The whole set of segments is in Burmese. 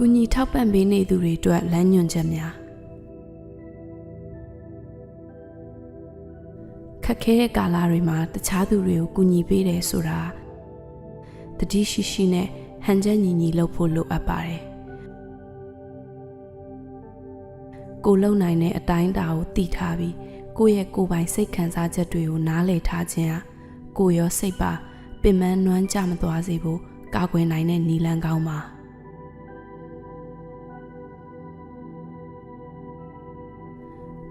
ကူညီထောက်ပံ့ပေးနေသူတွေအတွက်လမ်းညွှန်ချက်များခက်ခဲတဲ့ကာလတွေမှာတခြားသူတွေကိုကူညီပေးတယ်ဆိုတာတတိရှိရှိနဲ့ဟန်ချက်ညီညီလုပ်ဖို့လိုအပ်ပါတယ်ကိုလုံနိုင်တဲ့အတိုင်းအတာကိုတည်ထားပြီးကိုယ့်ရဲ့ကိုယ်ပိုင်စိတ်ခံစားချက်တွေကိုနားလည်ထားခြင်းဟာကိုယ်ရောစိတ်ပါပင်ပန်းနွမ်းကြမသွားစေဖို့ကာကွယ်နိုင်တဲ့နည်းလမ်းကောင်းပါ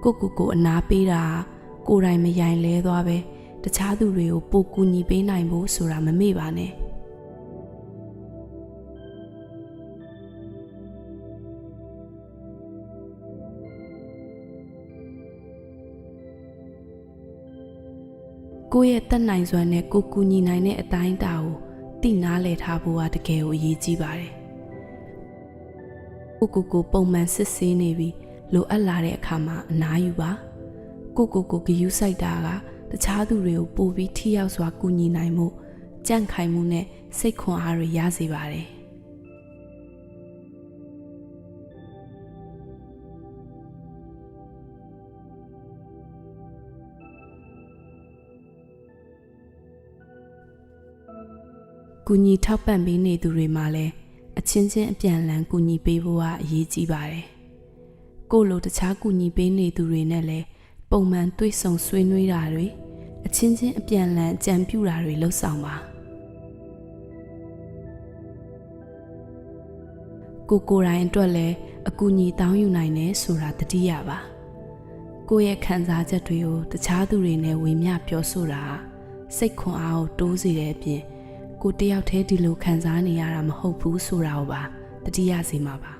ကိုကိုကိုအနာပေးတာကိုယ်တိုင်မယိုင်လဲသွားပဲတခြားသူတွေကိုပိုကူညီပေးနိုင်ဖို့ဆိုတာမမေ့ပါနဲ့ကိုယ့်ရဲ့တက်နိုင်စွမ်းနဲ့ကိုကူညီနိုင်တဲ့အတိုင်းအတာကိုသိနာလဲထားဖို့ကတကယ်ကိုအရေးကြီးပါတယ်ကိုကိုကိုပုံမှန်စစ်ဆေးနေပြီး လိုအပ်လာတဲ့အခါမှာအနားယူပါကိုကိုကိုဂယူးဆိုင်တာကတခြားသူတွေကိုပို့ပြီးထိရောက်စွာကူညီနိုင်မှုကြန့်ခိုင်မှုနဲ့စိတ်ခွန်အားတွေရစေပါတယ်ကူညီထောက်ပံ့ပေးနေသူတွေမှာလည်းအချင်းချင်းအပြန်အလှန်ကူညီပေးဖို့ကအရေးကြီးပါတယ်။ ကိုယ့်လိုတခြားကူညီပေးနေသူတွေနဲ့လည်းပုံမှန်တွေ့ဆုံဆွေးနွေးတာတွေအချင်းချင်းအပြန်အလှန်အကြံပြုတာတွေလှုပ်ဆောင်ပါ။ကိုကိုယ်တိုင်အတွက်လည်းအကူအညီတောင်းယူနိုင်တယ်ဆိုတာတတိယပါ။ကိုယ့်ရဲ့ခံစားချက်တွေကိုတခြားသူတွေနဲ့ဝေမျှပြောဆိုတာစိတ်ခွန်အားကိုတိုးစေတဲ့အပြင်ကိုတယောက်တည်းဒီလိုခံစားနေရတာမဟုတ်ဘူးဆိုတာကိုပါတတိယစီမှာပါ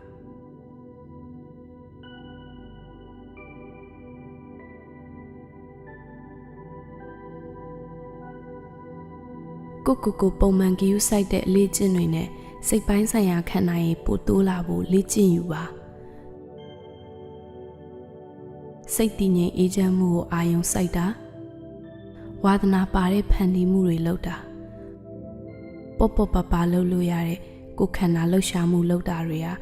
ကိုကိုကိုပုံမှန်ကြည့်ယူဆိုင်တဲ့အလေးကျင့်တွေနဲ့စိတ်ပိုင်းဆိုင်ရာခံနိုင်ရင်ပိုတိုးလာဖို့လေ့ကျင့်ယူပါစိတ်တည်ငြိမ်အေးချမ်းမှုကိုအာရုံစိုက်တာဝါသနာပါတဲ့ဖန်တီးမှုတွေလုပ်တာပေါ့ပေါ့ပါပါလှုပ်လို့ရတဲ့ကိုယ်ခန္ဓာလှုပ်ရှားမှုလှုပ်တာတွေဟာ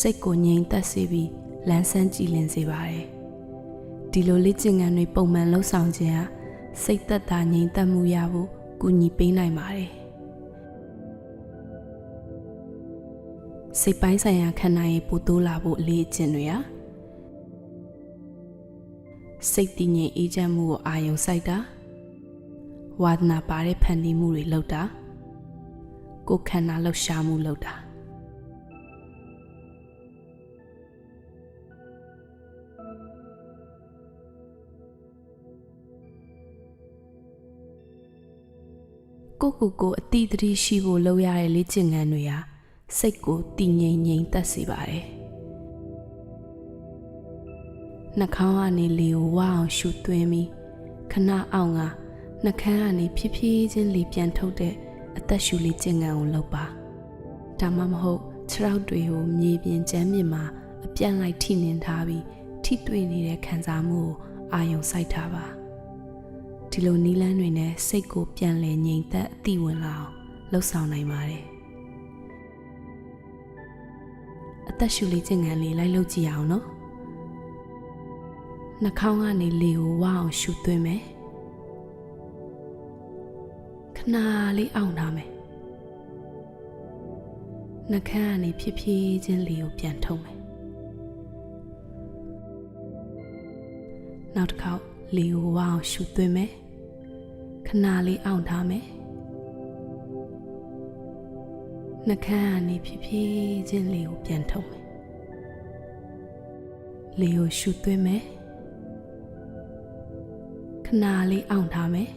စိတ်ကိုငြိမ်သက်စေပြီးလန်းဆန်းကြည်လင်စေပါတယ်ဒီလိုလေ့ကျင့်ခန်းတွေပုံမှန်လှုပ်ဆောင်ခြင်းဟာစိတ်သက်သာငြိမ်သက်မှုရဖို့ ကူညီပေးနိုင်ပါတယ်စိတ်ပိုင်းဆိုင်ရာခန္ဓာရဲ့ပူတိုးလာဖို့အလေးအကျင့်တွေဟာစိတ်တည်ငြိမ်အေးချမ်းမှုကိုအာရုံစိုက်တာဝါဒနာပါတဲ့ဖန်တီးမှုတွေလုပ်တာကိုယ်ခန္ဓာလှုပ်ရှားမှုလုပ်တာ ကိုကိုကိုအတိအသတိရှိဖို့လုပ်ရတဲ့လေ့ကျင့်ခန်းတွေဟာစိတ်ကိုတည်ငြိမ်ငြိမ်သက်စေပါတယ်နှာခေါင်းကနေလေကိုဝအောင်ရှူသွင်းပြီးခဏအောင်ကနှာခမ်းကနေဖြည်းဖြည်းချင်းလေပြန်ထုတ်တဲ့အသက်ရှူလေးကျင့်ငန်းကိုလုပ်ပါဒါမှမဟုတ်ခြေထောက်တွေကိုမြေပြင်ကျမ်းမြေမှာအပြန့်လိုက်ထိနှင်ထားပြီးထိတွေ့နေတဲ့ခံစားမှုကိုအာရုံစိုက်ထားပါ ဒီလိုနီးလန်းတွေနဲ့စိတ်ကိုပြန်လည်ငြိမ်သက်အသိဝင်လာအောင်လှုပ်ဆောင်နိုင်ပါတယ်အသက်ရှူလေးကျင့်ငန်းလေးလိုက်လုပ်ကြည့်အောင်နော်နှာခေါင်းကနေလေကိုဝအောင်ရှူသွင်းမယ်ခဏလေးအောင်ထားမယ်နှာခမ်းကနေဖြည်းဖြည်းချင်းလေကိုပြန်ထုတ်မယ်နောက်တစ်ခေါက်လေကိုဝအောင်ရှူသွင်းမယ် ခဏလေးအောင်ထားမယ်နှာခမ်းကနေဖြည်းဖြည်းချင်းလေကိုပြန်ထုတ်မယ်လေကိုရှူသွင်းမယ်ခဏလေးအောင်ထားမယ်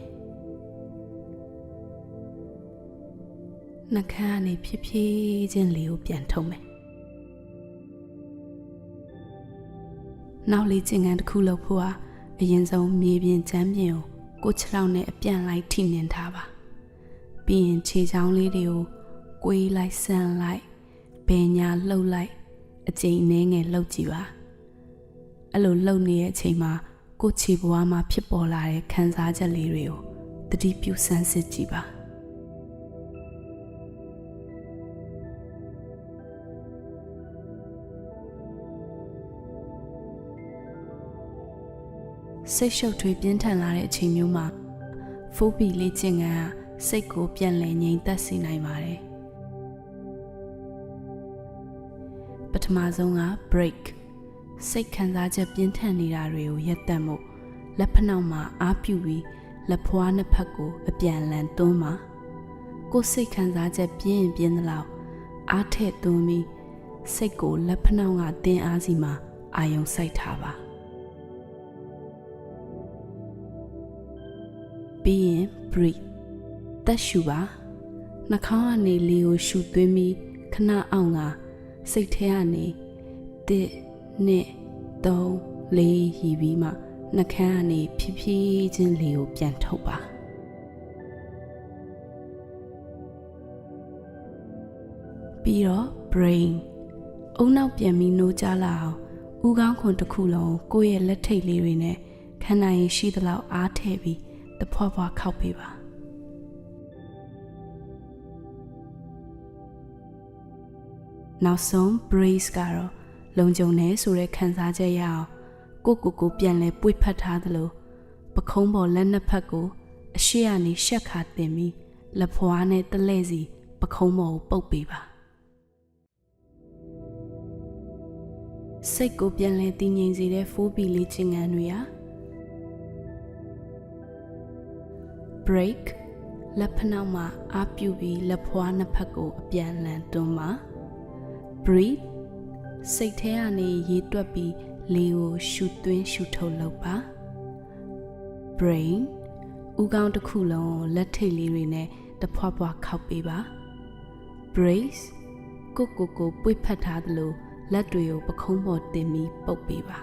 နှာခမ်းကနေဖြည်းဖြည်းချင်းလေးကိုပြန်ထုတ်မယ်နောက်လေးကျင်ငန်းတစ်ခုလုပ်ဖို့ဟာအရင်ဆုံးမြေပြင်ချမ်းပြင်ကို ကိုခြေထောက်နဲ့အပြန်လိုက်ထိနှင်ထားပါပြီးရင်ခြေချောင်းလေးတွေကိုကွေးလိုက်ဆန်လိုက်ဘယ်ညာလှုပ်လိုက်အကျိန်နှဲငယ်လှုပ်ကြည့်ပါအဲ့လိုလှုပ်နေတဲ့အချိန်မှာကိုခြေဘွားမှာဖြစ်ပေါ်လာတဲ့ခံစားချက်လေးတွေကိုတတိပြုဆန်းစစ်ကြည့်ပါ စိတ်ရှုပ်ထွေးပြင်းထန်လာတဲ့အချိန်မျိုးမှာဖိုးပီလေးကျင်ငန်းကစိတ်ကိုပြန်လည်ငြိမ်သက်စေနိုင်ပါတယ်ပထမဆုံးက break စိတ်ခံစားချက်ပြင်းထန်နေတာတွေကိုရပ်တန့်မှုလက်ဖက်နှောက်မှာအားပြုပြီးလက်ဖွားနှစ်ဖက်ကိုအပြန်အလှန်သွန်းပါကိုယ်စိတ်ခံစားချက်ပြင်းရင်ပြင်းသလောက်အားထည့်သွင်းပြီးစိတ်ကိုလက်ဖက်နှောက်ကတင်းအားစီမှာအာယုံစိုက်ထားပါ ပြီးရင် breathe တက်ရှူပါနှာခေါင်းကနေလေကိုရှူသွင်းပြီးခဏအောင်ကစိတ်ထဲကနေတစ်နှစ်သုံးလေးရည်ပြီးမှနှာခမ်းကနေဖြည်းဖြည်းချင်းလေကိုပြန်ထုတ်ပါပြီးတော့ brain အုံနောက်ပြန်ပြီးနိုးကြလာအောင်ဥကောင်းခွန်တစ်ခုလုံးကိုယ့်ရဲ့လက်ထိတ်လေးတွေနဲ့ခန္ဓာရင်ရှိသလောက်အားထည့်ပြီး တဖွာဖွာခောက်ပေးပါနောက်ဆုံး brace ကတော့လုံခြုံနေဆိုတဲ့ခံစားချက်ရအောင်ကိုကိုကိုပြန်လဲပွေဖတ်ထားသလိုပခုံးပေါ်လက်နှစ်ဖက်ကိုအရှိကနေရှက်ခါတင်ပြီးလက်ဖွားနဲ့တလဲစီပခုံးပေါ်ကိုပုတ်ပေးပါစိတ်ကိုပြန်လဲတည်ငြိမ်စေတဲ့ဖိုးပီလေးချင်းငန်းတွေဟာ break လက်ဖက်နှောက်မှာအားပြုပြီးလက်ဖွားနှစ်ဖက်ကိုအပြန်အလှန်တွန်းပါ breathe စိတ်ထဲကနေရေတွက်ပြီးလေကိုရှူသွင်းရှူထုတ်လုပ်ပါ brain ဥကောင်းတစ်ခုလုံးကိုလက်ထိတ်လေးတွေနဲ့တဖွာဖွာခောက်ပေးပါ brace ကိုကိုကိုပွေ့ဖက်ထားသလိုလက်တွေကိုပခုံးပေါ်တင်ပြီးပုတ်ပေးပါ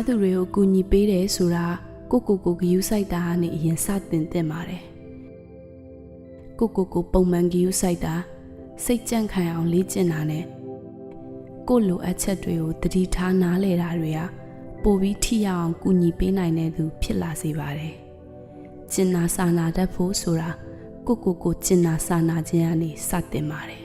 ခြားသူတွေကိုကူညီပေးတယ်ဆိုတာကိုကိုကိုဂယူးဆိုင်တာကနေအရင်စတင်တင်ပါတယ်ကိုကိုကိုပုံမှန်ဂယူးဆိုင်တာစိတ်ကြန့်ခိုင်အောင်လေ့ကျင့်တာနဲ့ကိုလိုအပ်ချက်တွေကိုတတိထားနားလဲတာတွေကပိုပြီးထိရောက်အောင်ကူညီပေးနိုင်တဲ့သူဖြစ်လာစေပါတယ်ကျင်နာစာနာတတ်ဖို့ဆိုတာကိုကိုကိုကျင်နာစာနာခြင်းကနေစတင်ပါတယ်